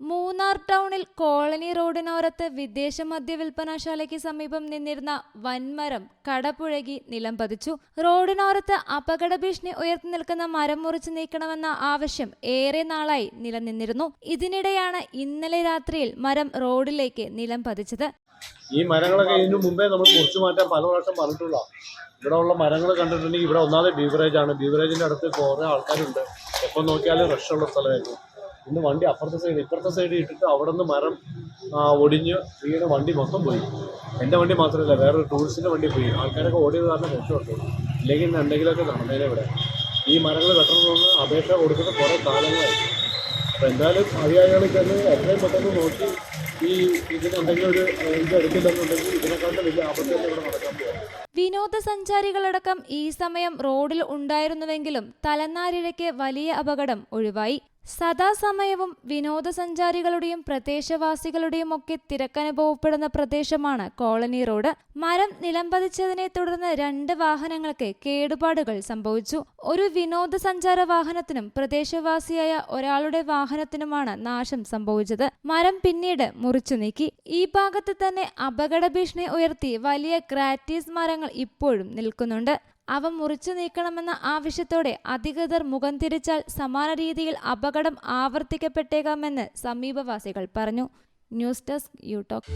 മൂന്നാർ ടൗണിൽ കോളനി റോഡിനോരത്ത് വിദേശ മദ്യ വിൽപ്പനശാലയ്ക്ക് സമീപം നിന്നിരുന്ന വൻമരം കടപുഴകി നിലം പതിച്ചു. റോഡിനോരത്ത് അപകട ഭീഷണി ഉയർത്തി നിൽക്കുന്ന മരം മുറിച്ചു നീക്കണമെന്ന ആവശ്യം ഏറെ നാളായി നിലനിന്നിരുന്നു. ഇതിനിടെയാണ് ഇന്നലെ രാത്രിയിൽ മരം റോഡിലേക്ക് നിലം പതിച്ചത്. ഈ മരങ്ങളൊക്കെ ഇതിനു മുമ്പേ നമ്മൾ മുറിച്ചു മാറ്റാൻ പല പ്രാവശ്യം പറഞ്ഞിട്ടുള്ള ഇവിടെ ഉള്ള മരങ്ങൾ കണ്ടിട്ടുണ്ടെങ്കിൽ ഇവിടെ ഒന്നാമത് ബീവറേജ് ആണ് ബീവറേജിന്റെ അടുത്ത് കുറേ ആൾക്കാരുണ്ട്. എപ്പോൾ നോക്കിയാലും rush ഉള്ള സ്ഥലമായിരുന്നു ഇന്ന് വണ്ടി അപ്പുറത്തെ സൈഡ് ഇപ്പുറത്തെ സൈഡ് ഇട്ടിട്ട് അവിടെ നിന്ന് മരം ഒടിഞ്ഞ് വീണ് വണ്ടി മൊത്തം പോയി. എന്റെ വണ്ടി മാത്രമല്ല വേറൊരു ടൂറിസ്റ്റിന്റെ വണ്ടി പോയി. ആൾക്കാരൊക്കെ ഓടിയത് കാരണം രക്ഷപ്പെട്ടു. ഇല്ലെങ്കിൽ ഇന്ന് എന്തെങ്കിലുമൊക്കെ നടന്നേനെ ഇവിടെ. ഈ മരങ്ങൾ വെട്ടണമെന്ന് അപേക്ഷ കൊടുക്കുന്ന കുറേ കാലങ്ങളായി. അപ്പോൾ എന്തായാലും അധികാരികളിൽ തന്നെ എത്രയും പെട്ടെന്ന് നോക്കി ഈ ഇതിന് എന്തെങ്കിലും ഒരു ഇത് എടുക്കില്ലെന്നുണ്ടെങ്കിൽ ഇതിനെക്കാളും വലിയ ആപത്ത് തന്നെ ഇവിടെ നടക്കാൻ പോകും വിനോദസഞ്ചാരികളടക്കം ഈ സമയം റോഡിൽ ഉണ്ടായിരുന്നുവെങ്കിലും തലനാരിഴയ്ക്ക് വലിയ അപകടം ഒഴിവായി. സദാസമയവും വിനോദസഞ്ചാരികളുടെയും പ്രദേശവാസികളുടെയും ഒക്കെ തിരക്കനുഭവപ്പെടുന്ന പ്രദേശമാണ് കോളനി റോഡ്. മരം നിലംപതിച്ചതിനെ തുടർന്ന് രണ്ട് വാഹനങ്ങൾക്ക് കേടുപാടുകൾ സംഭവിച്ചു. ഒരു വിനോദസഞ്ചാര വാഹനത്തിനും പ്രദേശവാസിയായ ഒരാളുടെ വാഹനത്തിനുമാണ് നാശം സംഭവിച്ചത്. മരം പിന്നീട് മുറിച്ചു നീക്കി. ഈ ഭാഗത്ത് തന്നെ അപകട ഭീഷണി ഉയർത്തി വലിയ ക്രാറ്റീസ് മരങ്ങൾ ഇപ്പോഴും നിൽക്കുന്നുണ്ട്. അവ മുറിച്ചു നീക്കണമെന്ന ആവശ്യത്തോടെ അധികൃതർ മുഖം തിരിച്ചാൽ സമാന രീതിയിൽ അപകടം ആവർത്തിക്കപ്പെട്ടേക്കാമെന്ന് സമീപവാസികൾ പറഞ്ഞു. News desk യൂടോക്ക്